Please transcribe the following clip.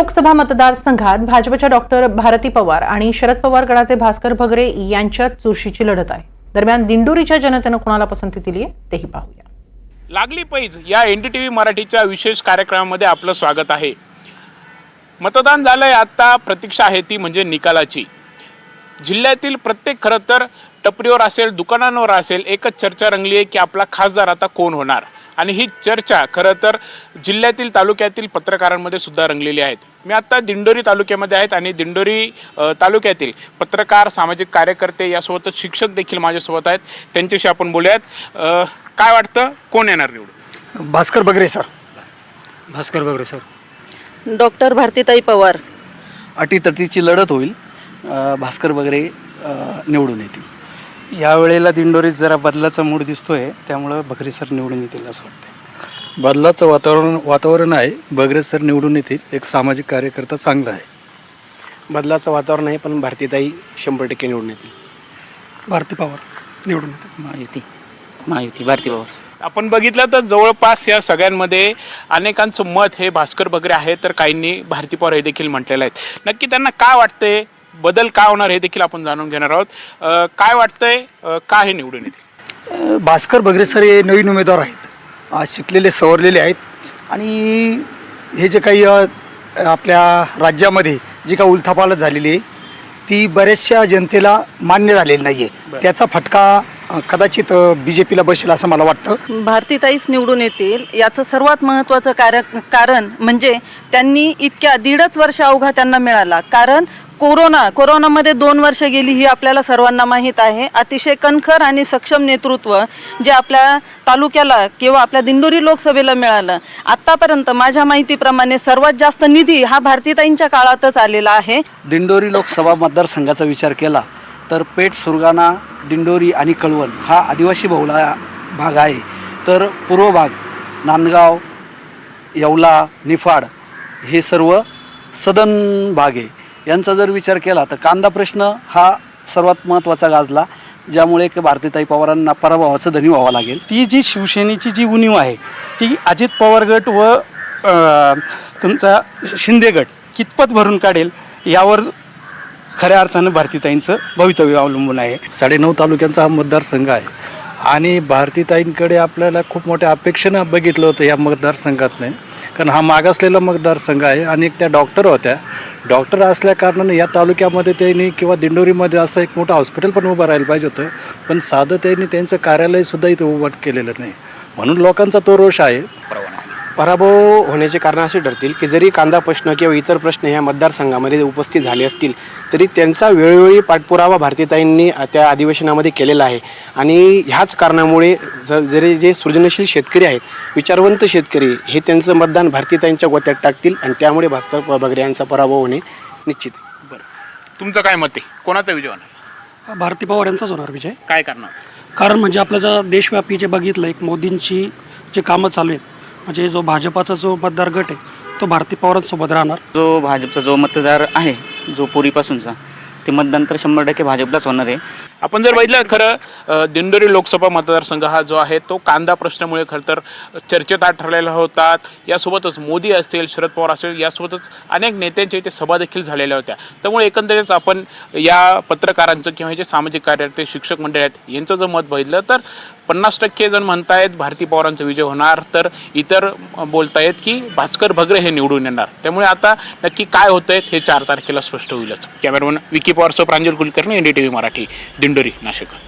लोकसभा मतदारसंघात भाजपच्या डॉक्टर भारती पवार आणि शरद पवार गटाचे भास्कर भगरे यांच्यात चुरशीची लढत आहे. दरम्यान दिंडोरीच्या जनतेनं कोणाला पसंती दिली आहे तेही पाहूया. लागली पैज या एन डी टी व्ही मराठीच्या विशेष कार्यक्रमामध्ये आपलं स्वागत आहे. मतदान झालंय आता प्रतीक्षा आहे ती म्हणजे निकालाची. जिल्ह्यातील प्रत्येक खरं तर टपरीवर असेल दुकानांवर असेल एकच चर्चा रंगली आहे की आपला खासदार आता कोण होणार? आणि ही चर्चा खरं तर जिल्ह्यातील तालुक्यातील पत्रकारांमध्ये सुद्धा रंगलेली आहेत. मी आत्ता दिंडोरी तालुक्यामध्ये आहेत आणि दिंडोरी तालुक्यातील पत्रकार सामाजिक कार्यकर्ते यासोबतच शिक्षक देखील माझ्यासोबत आहेत. त्यांच्याशी आपण बोलूयात. अ, काय वाटतं? कोण येणार निवडून? Bhaskar Bagare sir. Bhaskar Bagare sir. Doctor भारतीताई पवार. अटीतटीची लढत होईल. भास्कर बगरे निवडून येतील. यावेळेला दिंडोरीत जरा बदलाचा मूड दिसतोय त्यामुळं बगरे सर निवडून येतील असं वाटतं बदलाचं वातावरण वातावरण आहे बगरे सर निवडून येतील एक सामाजिक कार्यकर्ता चांगला आहे. बदलाचं वातावरण आहे पण भारतीताई शंभर टक्के निवडून येतील. भारती पवार निवडून येतील. महायुती महायुती भारती पवार. आपण बघितलं तर जवळपास या सगळ्यांमध्ये अनेकांचं मत हे भास्कर बगरे आहे तर काहींनी भारती पवार हे देखील म्हटलेलं आहे. नक्की त्यांना काय वाटतंय? बदल का होणार हे देखील आपण जाणून घेणार आहोत. काय वाटतंय? का हे निवडून येतील? अ, भास्कर बगरे सर हे नवीन उमेदवार आहेत. शिकलेले सवरलेले आहेत. आणि हे जे काही आपल्या राज्यामध्ये जी काही उलथापालत झालेली आहे ती बऱ्याचशा जनतेला मान्य झालेली नाही आहे त्याचा फटका कदाचित बी जे पीला बसेल असं मला वाटतं. भारतीताईच निवडून येतील. याचं सर्वात महत्त्वाचं कार कारण म्हणजे त्यांनी इतक्या दीडच वर्ष अवघा त्यांना मिळाला. कारण कोरोना कोरोनामध्ये दोन वर्ष गेली ही आपल्याला सर्वांना माहीत आहे. अतिशय कणखर आणि सक्षम नेतृत्व जे आपल्या तालुक्याला किंवा आपल्या दिंडोरी लोकसभेला मिळालं. आत्तापर्यंत माझ्या माहितीप्रमाणे सर्वात जास्त निधी हा भारतीताईंच्या काळातच आलेला आहे. दिंडोरी लोकसभा मतदारसंघाचा विचार केला तर पेठ सुरगाणा दिंडोरी आणि कळवण हा आदिवासी बहुला भाग आहे. तर पूर्व भाग नांदगाव येवला निफाड हे सर्व सदन भाग आहे. यांचा जर विचार केला तर कांदा प्रश्न हा सर्वात महत्त्वाचा गाजला ज्यामुळे की भारतीताई पवारांना पराभवाचं धनी व्हावं लागेल. ती जी शिवसेनेची जी उणीव आहे ती अजित पवार गट व तुमचा शिंदे गट कितपत भरून काढेल यावर खऱ्या अर्थानं भारतीताईंचं भवितव्य अवलंबून आहे. साडेनऊ तालुक्यांचा हा मतदारसंघ आहे. आणि भारतीताईंकडे आपल्याला खूप मोठ्या अपेक्षेनं बघितलं होतं या मतदारसंघातनं. कारण हा मागासलेला मतदारसंघ आहे आणि एक त्या डॉक्टर होत्या. डॉक्टर असल्याकारणाने या तालुक्यामध्ये त्यांनी किंवा दिंडोरीमध्ये असं एक मोठं हॉस्पिटल पण उभं राहायला पाहिजे होतं. पण साधं त्यांनी त्यांचं कार्यालयसुद्धा इथं उभं केलेलं नाही. म्हणून लोकांचा तो रोष आहे. पराभव होण्याचे कारण असे ठरतील की जरी कांदा प्रश्न किंवा इतर प्रश्न ह्या मतदारसंघामध्ये उपस्थित झाले असतील तरी त्यांचा वेळोवेळी पाठपुरावा भारतीताईंनी त्या अधिवेशनामध्ये केलेला आहे. आणि ह्याच कारणामुळे ज- जरी जे सृजनशील शेतकरी आहेत विचारवंत शेतकरी हे त्यांचं मतदान भारतीताईंच्या गोत्यात टाकतील आणि त्यामुळे भास्कर बगरे यांचा पराभव होणे निश्चित आहे. तुमचं काय मत आहे? कोणाचा विजय होणार? भारती पवार यांचाच होणार विजय. काय करणार? कारण म्हणजे आपलं जर देशव्यापी जे बघितलं एक मोदींची जे कामं चालू आहेत म्हणजे जो भाजपाचा जो मतदार गट आहे तो भारती पवारांसोबत राहणार. जो भाजपचा जो मतदार आहे जो पूर्वीपासूनचा ते मतदान तर शंभर टक्के भाजपलाच होणार आहे. आपण जर बघितलं खरं दिंडोरी लोकसभा मतदारसंघ हा जो आहे तो कांदा प्रश्नामुळे खरं तर चर्चेत ठरलेला होतात यासोबतच मोदी असेल शरद पवार असेल यासोबतच अनेक नेत्यांच्या इथे सभा देखील झालेल्या होत्या. त्यामुळे एकंदरीत आपण या पत्रकारांचं किंवा हे जे सामाजिक कार्यकर्ते शिक्षक मंडळ आहेत यांचं जर मत बघितलं तर पन्नास टक्के जण म्हणतायत भारती पवारांचा विजय होणार. तर इतर बोलतायत की भास्कर भगरे हे निवडून येणार. त्यामुळे आता नक्की काय होतंय हे चार तारखेला स्पष्ट होईलच. कॅमेरामन विकी पवारसह प्रांजल कुलकर्णी एनडीटीव्ही मराठी दिंडोरी नाशिक.